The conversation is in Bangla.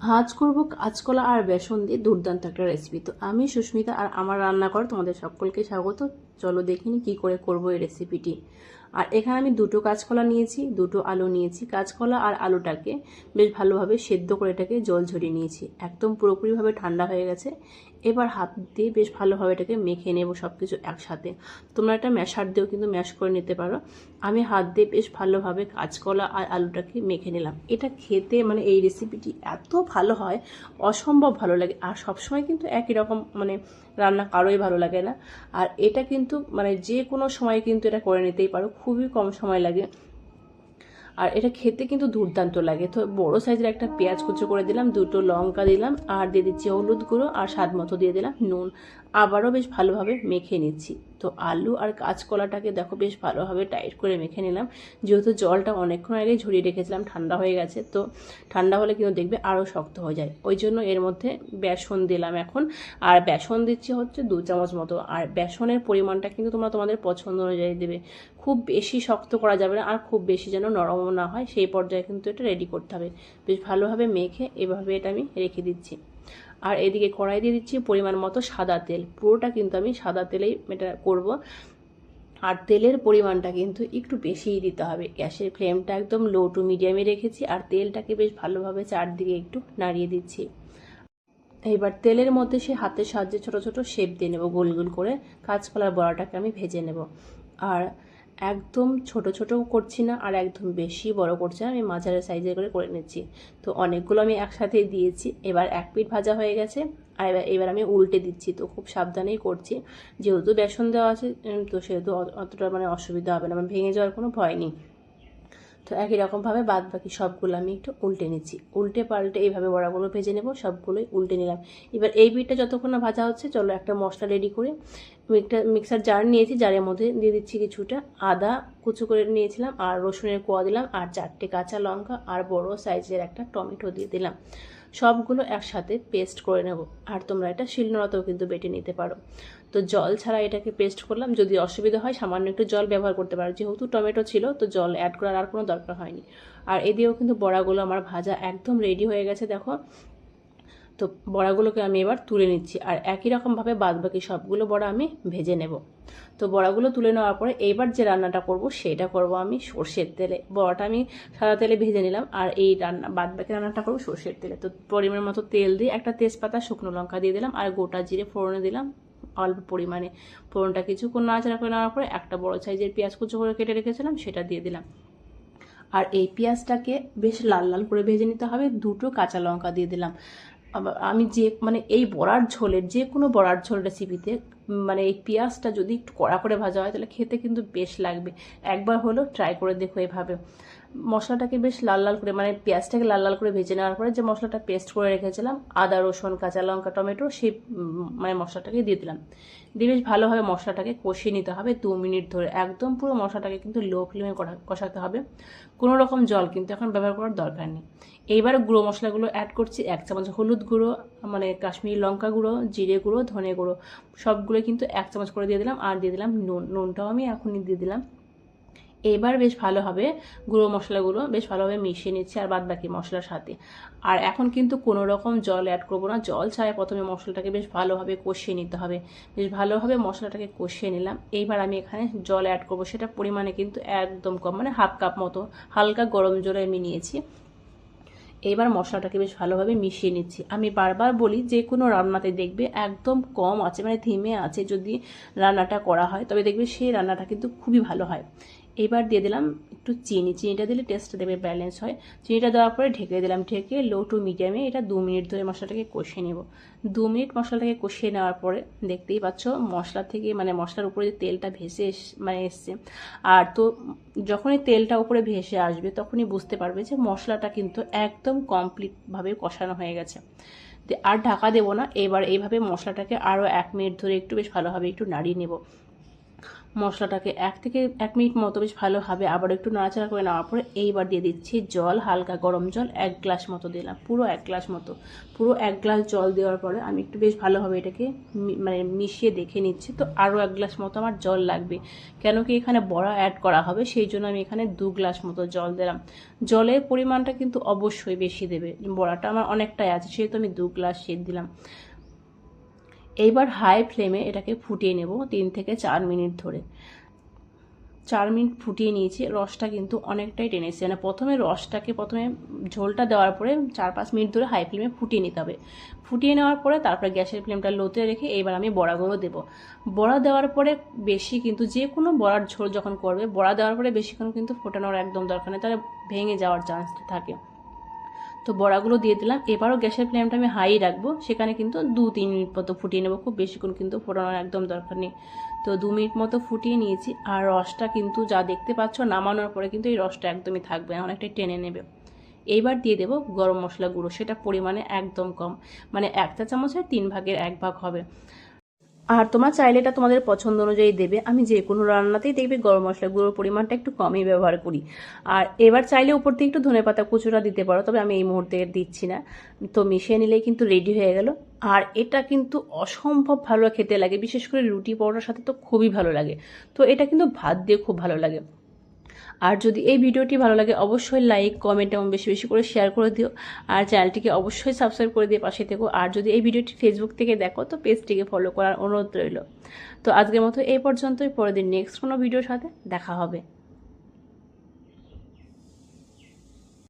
আজ করব কাঁচকলা আর বেসন দিয়ে দুর্দান্ত একটা রেসিপি তো আমি সুস্মিতা আর আমার রান্না কর তোমাদের সকলকে স্বাগত। চলো দেখিনি কী করে করব এই রেসিপিটি আর এখানে আমি দুটো কাঁচকলা নিয়েছি, দুটো আলু নিয়েছি। কাঁচকলা আর আলুটাকে বেশ ভালোভাবে সেদ্ধ করে এটাকে জল ঝরিয়ে নিয়েছি। একদম পুরোপুরিভাবে ঠান্ডা হয়ে গেছে। এবার হাত দিয়ে বেশ ভালোভাবে এটাকে মেখে নেব সব কিছু একসাথে। তোমরা এটা ম্যাশার দিয়েও কিন্তু ম্যাশ করে নিতে পারো। আমি হাত দিয়ে বেশ ভালোভাবে কাঁচকলা আর আলুটাকে মেখে নিলাম। এটা খেতে মানে এই রেসিপিটি এত ভালো হয়, অসম্ভব ভালো লাগে। আর সবসময় কিন্তু একই রকম মানে রান্না কারোই ভালো লাগে না। আর এটা কিন্তু মানে যে কোনো সময় কিন্তু এটা করে নিতেই পারো। খুবই কম সময় লাগে। আর এটা খেতে কিন্তু দুর্দান্ত লাগে। তো বড় সাইজের একটা পেঁয়াজ কুচো করে দিলাম, দুটো লঙ্কা দিলাম, আর দিয়ে দিচ্ছি হলুদ গুঁড়ো আর স্বাদ মতো দিয়ে দিলাম নুন। আবারও বেশ ভালোভাবে মেখে নিচ্ছি। তো আলু আর কাঁচকলাটাকে দেখো বেশ ভালোভাবে টাইট করে মেখে নিলাম। যেহেতু জলটা অনেকক্ষণ আগে ঝরিয়ে রেখেছিলাম, ঠান্ডা হয়ে গেছে, তো ঠান্ডা হলে কিন্তু দেখবে আরও শক্ত হয়ে যায়। ওই জন্য এর মধ্যে বেসন দিলাম এখন। আর বেসন দিচ্ছি হচ্ছে দু চামচ মতো। আর বেসনের পরিমাণটা কিন্তু তোমরা তোমাদের পছন্দ অনুযায়ী দেবে। খুব বেশি শক্ত করা যাবে না, আর খুব বেশি যেন নরমও না হয়, সেই পর্যায়ে কিন্তু এটা রেডি করতে হবে। বেশ ভালোভাবে মেখে এভাবে এটা আমি রেখে দিচ্ছি। আর এদিকে কড়াই দিয়ে দিচ্ছি পরিমাণ মতো সাদা তেল। পুরোটা কিন্তু আমি সাদা তেলেই এটা করব। আর তেলের পরিমাণটা কিন্তু একটু বেশিই দিতে হবে। গ্যাসের ফ্লেমটা একদম লো টু মিডিয়ামে রেখেছি আর তেলটাকে বেশ ভালোভাবে চারদিকে একটু নাড়িয়ে দিচ্ছি। এইবার তেলের মধ্যে সে হাতের সাহায্যে ছোট ছোট শেপ দিয়ে নেব। গোল গোল করে কাঁচকলার বড়াটাকে আমি ভেজে নেব। আর একদম ছোট ছোট করছি না আর একদম বেশি বড় করছি না, আমি মাঝারি সাইজের করে করে নিচ্ছি। তো অনেকগুলো আমি একসাথে দিয়েছি, এবার এক পিঠ ভাজা হয়ে গেছে, আর এবার এবার আমি উল্টে দিচ্ছি, তো খুব সাবধানেই করছি। যেহেতু বেসন দেওয়া আছে তো সেহেতু অতটা মানে অসুবিধা হবে না আমার ভেঙে যাওয়ার কোনো ভয় নেই। তো একই রকমভাবে বাদ বাকি সবগুলো আমি একটু উল্টে নিচ্ছি। উল্টে পাল্টে এইভাবে বড়াগুলো ভেজে নেব, সবগুলোই উল্টে নিলাম। এবার এই বিটটা যতক্ষণ না ভাজা হচ্ছে, চলো একটা মশলা রেডি করে একটা মিক্সার জার নিয়েছি জারের মধ্যে দিয়ে দিচ্ছি কিছুটা আদা, কুচু করে নিয়েছিলাম, আর রসুনের কোয়া দিলাম, আর চারটে কাঁচা লঙ্কা, আর বড় সাইজের একটা টমেটো দিয়ে দিলাম। সবগুলো একসাথে পেস্ট করে নেব। আর তোমরা এটা শিলনোড়াতেও কিন্তু বেটে নিতে পারো। তো জল ছাড়া এটাকে পেস্ট করলাম। যদি অসুবিধা হয়, সামান্য একটু জল ব্যবহার করতে পারো। যেহেতু টমেটো ছিল, তো জল অ্যাড করার আর কোনো দরকার হয়নি। আর এদিকেও কিন্তু বড়াগুলো আমার ভাজা একদম রেডি হয়ে গেছে, দেখো। তো বড়াগুলোকে আমি এবার তুলে নিচ্ছি। আর একই রকমভাবে বাদ বাকি সবগুলো বড়া আমি ভেজে নেব। তো বড়াগুলো তুলে নেওয়ার পরে এইবার যে রান্নাটা করব, সেটা করব আমি সর্ষের তেলে। বড়াটা আমি সাদা তেলে ভেজে নিলাম আর এই রান্না বাদ বাকি রান্নাটা করব সর্ষের তেলে। তো পরিমাণ মতো তেল দিয়ে একটা তেজপাতা, শুকনো লঙ্কা দিয়ে দিলাম আর গোটা জিরে ফোড়নে দিলাম অল্প পরিমাণে। ফোড়নটা কিছুক্ষণ নাড়াচাড়া করে নেওয়ার পরে একটা বড় সাইজের পেঁয়াজ কুচো করে কেটে রেখেছিলাম, সেটা দিয়ে দিলাম। আর এই পেঁয়াজটাকে বেশ লাল লাল করে ভেজে নিতে হবে। দুটো কাঁচা লঙ্কা দিয়ে দিলাম। আমি যে মানে এই বড়ার ঝোলের, যে কোনো বড়ার ঝোল রেসিপিতে মানে এই পেঁয়াজটা যদি একটু কড়া করে ভাজা হয়, তাহলে খেতে কিন্তু বেশ লাগবে। একবার হলেও ট্রাই করে দেখো এভাবে। মশলাটাকে বেশ লাল লাল করে মানে পেঁয়াজটাকে লাল লাল করে ভেজে নেওয়ার পরে যে মশলাটা পেস্ট করে রেখেছিলাম, আদা, রসুন, কাঁচা লঙ্কা, টমেটো, সেই মানে মশলাটাকে দিয়ে দিলাম। দিয়ে বেশ ভালোভাবে মশলাটাকে কষিয়ে নিতে হবে দু মিনিট ধরে। একদম পুরো মশলাটাকে কিন্তু লো ফ্লেমে কষাতে হবে। কোনো রকম জল কিন্তু এখন ব্যবহার করার দরকার নেই। এইবার গুঁড়ো মশলাগুলো অ্যাড করছি, এক চামচ হলুদ গুঁড়ো মানে কাশ্মীরি লঙ্কা গুঁড়ো, জিরে গুঁড়ো, ধনে গুঁড়ো সবগুলো কিন্তু এক চামচ করে দিয়ে দিলাম। আর দিয়ে দিলাম নুন, নুনটাও আমি এখনই দিয়ে দিলাম। এবার বেশ ভালোভাবে গুঁড়ো মশলাগুলো বেশ ভালোভাবে মিশিয়ে নিচ্ছি আর বাদ বাকি মশলার সাথে। আর এখন কিন্তু কোনো রকম জল অ্যাড করব না। জল ছাড়াই প্রথমে মশলাটাকে বেশ ভালোভাবে কষিয়ে নিতে হবে। বেশ ভালোভাবে মশলাটাকে কষিয়ে নিলাম। এইবার আমি এখানে জল অ্যাড করব। সেটা পরিমাণে কিন্তু একদম কম মানে হাফ কাপ মতো। হালকা গরম জলে আমি নিয়েছি। এবার মশলাটাকে বেশ ভালোভাবে মিশিয়ে নিচ্ছি। আমি বারবার বলি, যে কোনো রান্নাতে দেখবে একদম কম আছে মানে ধিমে আছে। যদি রান্নাটা করা হয়, তবে দেখবে সেই রান্নাটা কিন্তু খুবই ভালো হয়। এবার দিয়ে দিলাম একটু চিনি। চিনিটা দিলে টেস্টটা দেবে ব্যালেন্স হয়। চিনিটা দেওয়ার পরে ঢেকে দিলাম, ঢেকে লো টু মিডিয়ামে এটা দু মিনিট ধরে মশলাটাকে কষিয়ে নেব। দু মিনিট মশলাটাকে কষিয়ে নেওয়ার পরে দেখতেই পাচ্ছ মশলা থেকে মানে মশলার উপরে যে তেলটা ভেসে মানে এসছে, আর তো যখনই তেলটা উপরে ভেসে আসবে তখনই বুঝতে পারবে যে মশলাটা কিন্তু একদম কমপ্লিটভাবে কষানো হয়ে গেছে। আর ঢাকা দেবো না, এবার এইভাবে মশলাটাকে আরও এক মিনিট ধরে একটু বেশ ভালোভাবে একটু নাড়িয়ে নেব। মশলাটাকে এক থেকে এক মিনিট মতো বেশ ভালোভাবে আবার একটু নাড়াচাড়া করে নেওয়ার পরে এইবার দিয়ে দিচ্ছি জল, হালকা গরম জল, এক গ্লাস মতো দিলাম, পুরো এক গ্লাস মতো। পুরো এক গ্লাস জল দেওয়ার পরে আমি একটু বেশ ভালোভাবে এটাকে মানে মিশিয়ে দেখে নিচ্ছি। তো আরও এক গ্লাস মতো আমার জল লাগবে। কেন কি এখানে বড়া অ্যাড করা হবে, সেই জন্য আমি এখানে দু গ্লাস মতো জল দিলাম। জলের পরিমাণটা কিন্তু অবশ্যই বেশি দেবে। বড়াটা আমার অনেকটাই আছে, সেহেতু আমি দু গ্লাস সেদ দিলাম। এইবার হাই ফ্লেমে এটাকে ফুটিয়ে নেব তিন থেকে চার মিনিট ধরে। চার মিনিট ফুটিয়ে নিয়েছি, রসটা কিন্তু অনেকটাই টেনেছে মানে প্রথমে রসটাকে প্রথমে ঝোলটা দেওয়ার পরে চার পাঁচ মিনিট ধরে হাই ফ্লেমে ফুটিয়ে নিতে হবে। ফুটিয়ে নেওয়ার পরে তারপরে গ্যাসের ফ্লেমটা লোতে রেখে এইবার আমি বড়াগুলো দেবো। বড়া দেওয়ার পরে বেশি কিন্তু যে কোনো বড়ার ঝোল যখন করবে, বড়া দেওয়ার পরে বেশিক্ষণ কিন্তু ফোটানোর একদম দরকার নেই, তাহলে ভেঙে যাওয়ার চান্স থাকে। তো বড়াগুলো দিয়ে দিলাম। এবারও গ্যাসের ফ্লেমটা আমি হাই রাখব। সেখানে কিন্তু দু তিন মিনিট মতো ফুটিয়ে নেব। খুব বেশিক্ষণ কিন্তু ফোটানোর একদম দরকার নেই। তো দু মিনিট মতো ফুটিয়ে নিয়েছি। আর রসটা কিন্তু যা দেখতে পাচ্ছ নামানোর পরে কিন্তু এই রসটা একদমই থাকবে না, অনেকটাই টেনে নেবে। এইবার দিয়ে দেবো গরম মশলা গুঁড়ো। সেটা পরিমাণে একদম কম। মানে এক চা চামচের তিন ভাগের এক ভাগ হবে। আর তোমার চাইলে এটা তোমাদের পছন্দ অনুযায়ী দেবে। আমি যে কোনো রান্নাতেই দেখবে গরম মশলা গুঁড়োর পরিমাণটা একটু কমই ব্যবহার করি। আর এবার চাইলে উপর থেকে একটু ধনে পাতা কুচুরা দিতে পারো, তবে আমি এই মুহূর্তে দিচ্ছি না। তো মিশিয়ে নিলেই কিন্তু রেডি হয়ে গেল। আর এটা কিন্তু অসম্ভব ভালো খেতে লাগে, বিশেষ করে রুটি পরোটার সাথে তো খুবই ভালো লাগে। তো এটা কিন্তু ভাত দিয়ে খুব ভালো লাগে। আর যদি এই ভিডিওটি ভালো লাগে, অবশ্যই লাইক কমেন্ট এবং বেশি বেশি করে শেয়ার করে দিও। আর চ্যানেলটিকে অবশ্যই সাবস্ক্রাইব করে দিয়ে পাশে থেকো। আর যদি এই ভিডিওটি ফেসবুক থেকে দেখো, তো পেজটিকে ফলো করার অনুরোধ রইল। তো আজকের মতো এই পর্যন্তই। পরের দিন নেক্সট কোনো ভিডিওর সাথে দেখা হবে।